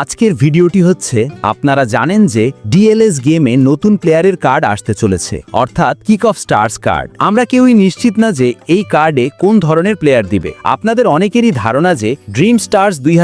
আজকের ভিডিওটি হচ্ছে, আপনারা জানেন যে ডিএলএস গেমে নতুন প্লেয়ারের কার্ড আসতে চলেছে, অর্থাৎ কিক অফ স্টার্স কার্ড। আমরা কেউই নিশ্চিত না যে এই কার্ডে কোন ধরনের প্লেয়ার দিবে। আপনাদের অনেকেরই ধারণা যে ড্রিম স্টার্স দুই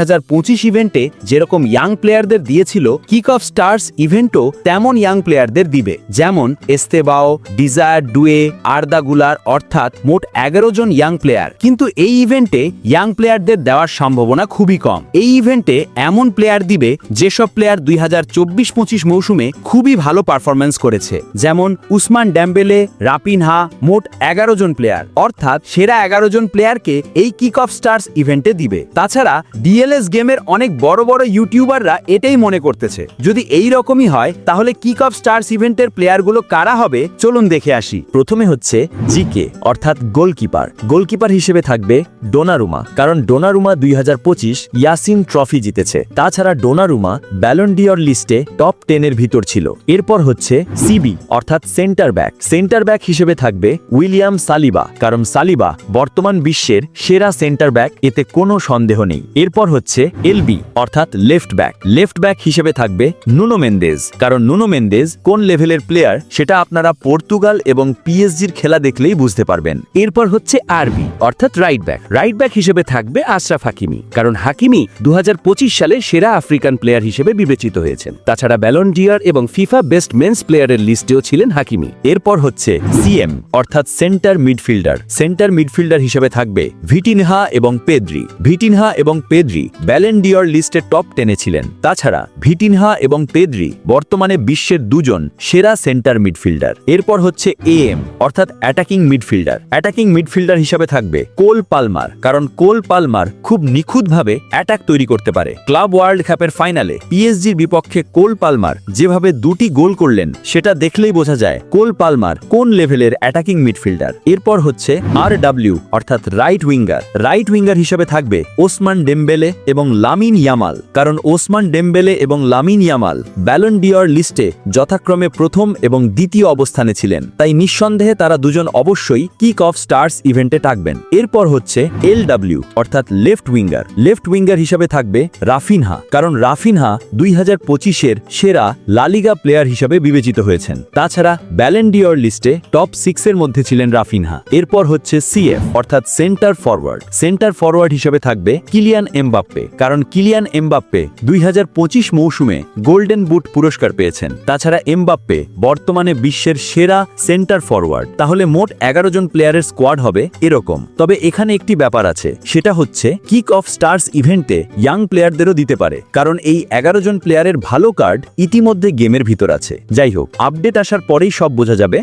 ইভেন্টে যেরকম ইয়াং প্লেয়ারদের দিয়েছিল কিক অফ স্টার্স ইভেন্টও তেমন ইয়াং প্লেয়ারদের দিবে। যেমন এস্তেবাও ডিজায়ার ডুয়ে আর্দাগুলার অর্থাৎ মোট এগারো জন ইয়াং প্লেয়ার। কিন্তু এই ইভেন্টে ইয়াং প্লেয়ারদের দেওয়ার সম্ভাবনা খুবই কম। এই ইভেন্টে এমন প্লেয়ার দিবে, যেসব প্লেয়ার দুই হাজার চব্বিশ পঁচিশ মৌসুমে খুবই ভালো পারফরমেন্স করেছে। যেমন উসমান ড্যাম্বেলে রাপিনহা মোট এগারো জন প্লেয়ার অর্থাৎ সেরা এগারো জন প্লেয়ারকে এই কিক অফ স্টার্স ইভেন্টে দিবে। তাছাড়া ডিএলএস গেমের অনেক বড় বড় ইউটিউবাররা এটাই মনে করতেছে। যদি এই রকমই হয়, তাহলে কিক অফ স্টার্স ইভেন্টের প্লেয়ারগুলো কারা হবে? চলুন দেখে আসি। প্রথমে হচ্ছে জিকে অর্থাৎ গোলকিপার গোলকিপার হিসেবে থাকবে ডোনারুমা কারণ ডোনারুমা দুই হাজার পঁচিশ ইয়াসিন ট্রফি জিতেছে। তাছাড়া ডোনারুমা ব্যালন্ডিয়র লিস্টে টপ টেনের ভিতর ছিল। এরপর হচ্ছে সিবি, অর্থাৎ সেন্টার ব্যাক। সেন্টার ব্যাক হিসেবে থাকবে উইলিয়াম সালিবা, কারণ সালিবা বর্তমান বিশ্বের সেরা সেন্টার ব্যাক, এতে কোনো সন্দেহ নেই। এরপর হচ্ছে এলবি, অর্থাৎ লেফট ব্যাক। লেফট ব্যাক হিসেবে থাকবে নুনো মেন্দেজ, কারণ নুনো মেন্দেজ কোন লেভেলের প্লেয়ার সেটা আপনারা পর্তুগাল এবং পিএসজির খেলা দেখলেই বুঝতে পারবেন। এরপর হচ্ছে আরবি, অর্থাৎ রাইট ব্যাক। রাইট ব্যাক হিসেবে থাকবে আশরাফ হাকিমি, কারণ হাকিমি দু হাজার পঁচিশ সালে সেরা আফ্রিকান প্লেয়ার হিসেবে বিবেচিত হয়েছেন। তাছাড়া ব্যালন ডিয়ার এবং ফিফা বেস্ট মেন্স প্লেয়ারের লিস্টেও ছিলেন হাকিমি। এরপর হচ্ছে সিএম অর্থাৎ সেন্টার মিডফিল্ডার সেন্টার মিডফিল্ডার হিসেবে থাকবে ভিটিনহা এবং পেদ্রি। ভিটিনহা এবং পেদ্রি ব্যালেন ডিয়র লিস্টে টপ টেনে ছিলেন। তাছাড়া ভিটিনহা এবং পেদ্রি বর্তমানে বিশ্বের দুজন সেরা সেন্টার মিডফিল্ডার এরপর হচ্ছে এএম অর্থাৎ অ্যাটাকিং মিডফিল্ডার অ্যাটাকিং মিডফিল্ডার হিসাবে থাকবে কোল পালমার কারণ কোল পালমার খুব নিখুঁতভাবে অ্যাটাক তৈরি করতে পারে। ক্লাব ওয়ার্ল্ড কাপের ফাইনালে পিএসজির বিপক্ষে কোল পালমার যেভাবে দুটি গোল করলেন, সেটা দেখলেই বোঝা যায় কোল পালমার কোন লেভেলের অ্যাটাকিং মিডফিল্ডার এরপর হচ্ছে আর ডাব্লিউ অর্থাৎ রাইট উইঙ্গার রাইট উইঙ্গার হিসেবে থাকবে ওসমান ডেম্বেলে এবং লামিন ইয়ামাল। কারণ ওসমান ডেম্বেলে এবং লামিন ইয়ামাল ব্যালন ডিওর লিস্টে যথাক্রমে প্রথম এবং দ্বিতীয় অবস্থানে ছিলেন। তাই নিঃসন্দেহে তারা দুজন অবশ্যই কিক অফ স্টার্স ইভেন্টে থাকবেন। এরপর হচ্ছে এল ডাব্লিউ অর্থাৎ লেফট উইঙ্গার লেফট উইঙ্গার হিসেবে থাকবে রাফিনহা। কারণ রাফিনহা দুই হাজার পঁচিশের সেরা লালিগা প্লেয়ার হিসাবে বিবেচিত হয়েছেন। তাছাড়া ব্যালেন্ডিওর লিস্টে টপ সিক্সের মধ্যে ছিলেন রাফিনহা। এরপর হচ্ছে সিএফ অর্থাৎ সেন্টার ফরওয়ার্ড সেন্টার ফরওয়ার্ড হিসেবে থাকবে কিলিয়ান এমবাপ্পে। কারণ কিলিয়ান এমবাপ্পে দুই হাজার পঁচিশ মৌসুমে গোল্ডেন বুট পুরস্কার পেয়েছেন। তাছাড়া এমবাপ্পে বর্তমানে বিশ্বের সেরা সেন্টার ফরওয়ার্ড তাহলে মোট এগারো জন প্লেয়ারের স্কোয়াড হবে এরকম। তবে এখানে একটি ব্যাপার আছে। সেটা হচ্ছে কিক অফ স্টার্স ইভেন্টে ইয়াং প্লেয়ারদেরও দিতে পারে। কারণ এই এগারো জন প্লেয়ারের ভালো কার্ড ইতিমধ্যে গেমের ভিতর আছে। যাই হোক আপডেট আসার পরেই সব বোঝা যাবে